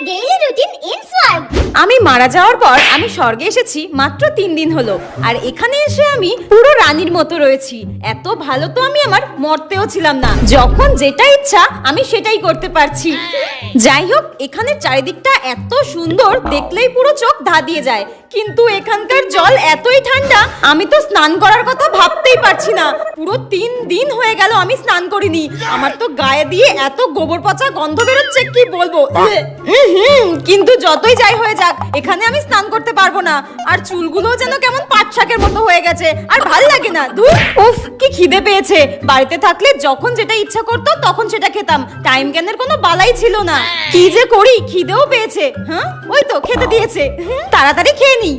I? আমি মারা যাওয়ার পর আমি স্বর্গে এসেছি মাত্র তিন দিন হলো। আর এখানে এসে আমি পুরো রানীর মতো রয়েছি। এত ভালো তো আমি আমার মরতেও ছিলাম না। যখন যেটা ইচ্ছা আমি সেটাই করতে পারছি। যাই হোক এখানে চারিদিকটা এত সুন্দর দেখলেই পুরো চোখ ধাঁধিয়ে যায়। কিন্তু এখানকার জল এতই ঠান্ডা আমি তো স্নান করার কথা ভাবতেই পারছি না। পুরো তিন দিন হয়ে গেল আমি স্নান করিনি। আমার তো গায়ে দিয়ে এত গোবর পচা গন্ধ বেরোচ্ছে কি বলব? কিন্তু যতই যাই হয়ে যাক এখানে আমি স্নান করতে পারব না। আর চুলগুলোও যেন কেমন পাট শাকের মতো হয়ে গেছে। আর ভালো লাগে না দূর উফ কি খিদে পেয়েছে। বাড়িতে থাকলে যখন যেটা ইচ্ছা করতো তখন সেটা খেতাম। টাইম জ্ঞানের কোনো বালাই ছিল না। কি যে করি খিদেও পেয়েছে। হ্যাঁ? ওই তো খেতে দিয়েছে। হুম, তাড়াতাড়ি খেয়ে নি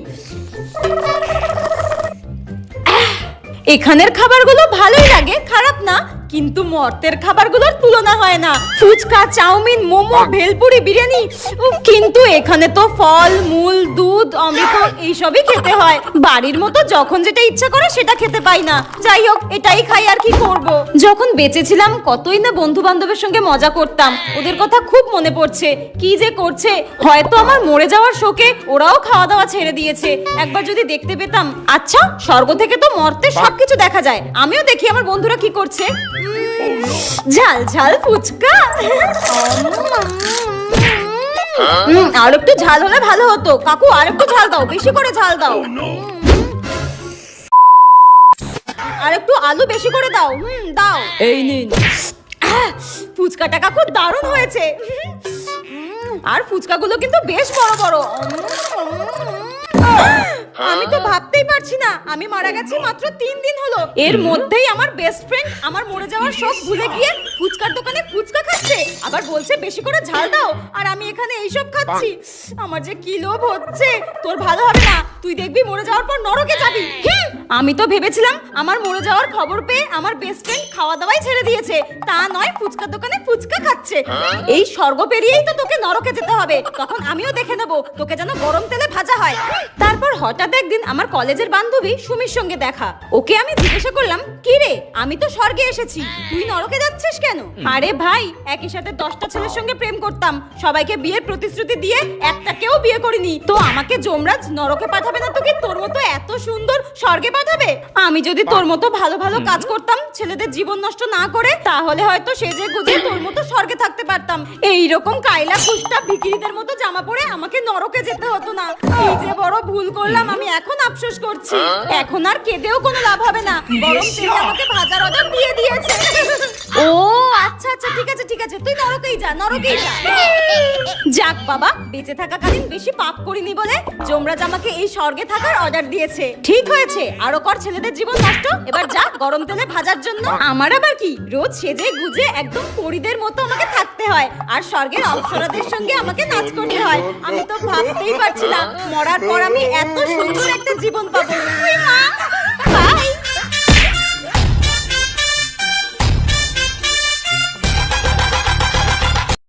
এখানের খাবারগুলো ভালোই লাগে খারাপ না। কিন্তু মর্তের খাবারগুলোর তুলনা হয় না। ফুচকা, চাউমিন, মোমো, ভেলপুরি, বিরিয়ানি কিন্তু এখানে তো ফল, মূল, দুধ, অমৃত এইসবই খেতে হয়। বাড়ির মতো যখন যেটা ইচ্ছা করে সেটা খেতে পাই না। যাই হোক, এটাই খাই আর কি করব। যখন বেঁচে ছিলাম কতই না বন্ধু বান্ধবের সঙ্গে মজা করতাম। ওদের কথা খুব মনে পড়ছে। কি যে করছে? হয়তো আমার মরে যাওয়ার শোকে ওরাও খাওয়া দাওয়া ছেড়ে দিয়েছে। একবার যদি দেখতে পেতাম। আচ্ছা স্বর্গ থেকে তো মর্তে সবকিছু দেখা যায়। আমিও দেখি আমার বন্ধুরা কি করছে। ঝাল ঝাল ফুচকা। আর একটু ঝাল হলে ভালো হতো। কাকু আর একটু ঝাল দাও বেশি করে ঝাল দাও। আর একটু আলু বেশি করে দাও। হুম দাও। এই নিন। ফুচকাটা কাকু দারুণ হয়েছে। আর ফুচকাগুলো কিন্তু বেশ বড় বড়। আমি তো ভাবতেই পারছি না আমি মারা গেছি মাত্র তিন দিন হলো। এর মধ্যেই আমার বেস্ট ফ্রেন্ড আমার মরে যাওয়ার সব ভুলে গিয়ে ফুচকার দোকানে ফুচকা খাচ্ছে আবার বলছে বেশি করে ঝাল দাও আর আমি এখানে এইসব খাচ্ছি। আমার যে কি লোভ হচ্ছে তোর ভালো হবে না তুই দেখবি মরে যাওয়ার পর নরকে যাবি। হুম, আমি তো ভেবেছিলাম আমার মরে যাওয়ার খবর পেয়ে আমার বেস্ট ফ্রেন্ড খাওয়া দাওয়াই ছেড়ে দিয়েছে। তা নয় ফুচকার দোকানে ফুচকা খাচ্ছে। এই স্বর্গ পেরিয়েই তো তোকে নরকে যেতে হবে। তখন আমিও দেখে নেব তোকে যেন গরম তেলে ভাজা হয়। তারপর হঠাৎ একদিন আমার কলেজের বান্ধবী সুমির সঙ্গে দেখা। ওকে আমি জিজ্ঞাসা করলাম কি রে? আমি তো স্বর্গে এসেছি। তুই নরকে যাচ্ছিস কেন? আরে ভাই একই সাথে দশটা ছেলের সঙ্গে প্রেম করতাম। সবাইকে বিয়ের প্রতিশ্রুতি দিয়ে একটা কেউ বিয়ে করিনি। তো আমাকে যমরাজ নরকে পাঠাবে না তো কি তোর মতো এত সুন্দর স্বর্গে পাঠাবে আমি যদি তোর মতো ভালো ভালো কাজ করতাম ছেলেদের জীবন নষ্ট না করে তাহলে হয়তো সেজে গুজে তোর মতো স্বর্গে থাকতে পারতাম। এই রকম কাইলা ফুসটা ভিকিরিদের মতো জামা পরে আমাকে নরকে যেতে হতো না। এই যে বড় ভুল করলাম আমি এখন আফসোস করছি। এখন আর কেঁদেও কোনো লাভ হবে না। বরং তেলে আমাকে ভাজার অর্ডার দিয়ে দিয়েছে। ও ঠিক আছে, তুই নরকেই যা নরকেই যা। যাক বাবা, বেঁচে থাকাকালীন বেশি পাপ করিনি বলে যমরাজ আমাকে এই স্বর্গে থাকার অর্ডার দিয়েছে। ঠিক হয়েছে, আরও কর ছেলেদের জীবন নষ্ট। এবার যা, গরম তেলে ভাজার জন্য। আমার আবার কি? রোজ সেজে গুজে একদম পরিদের মতো আমাকে থাকতে হয়। আর স্বর্গের অপ্সরাদের সঙ্গে আমাকে নাচ করতে হয়। আমি তো ভাবতেই পারছি না, মরার পর আমি এত সুন্দর একটা জীবন পাবো। মা!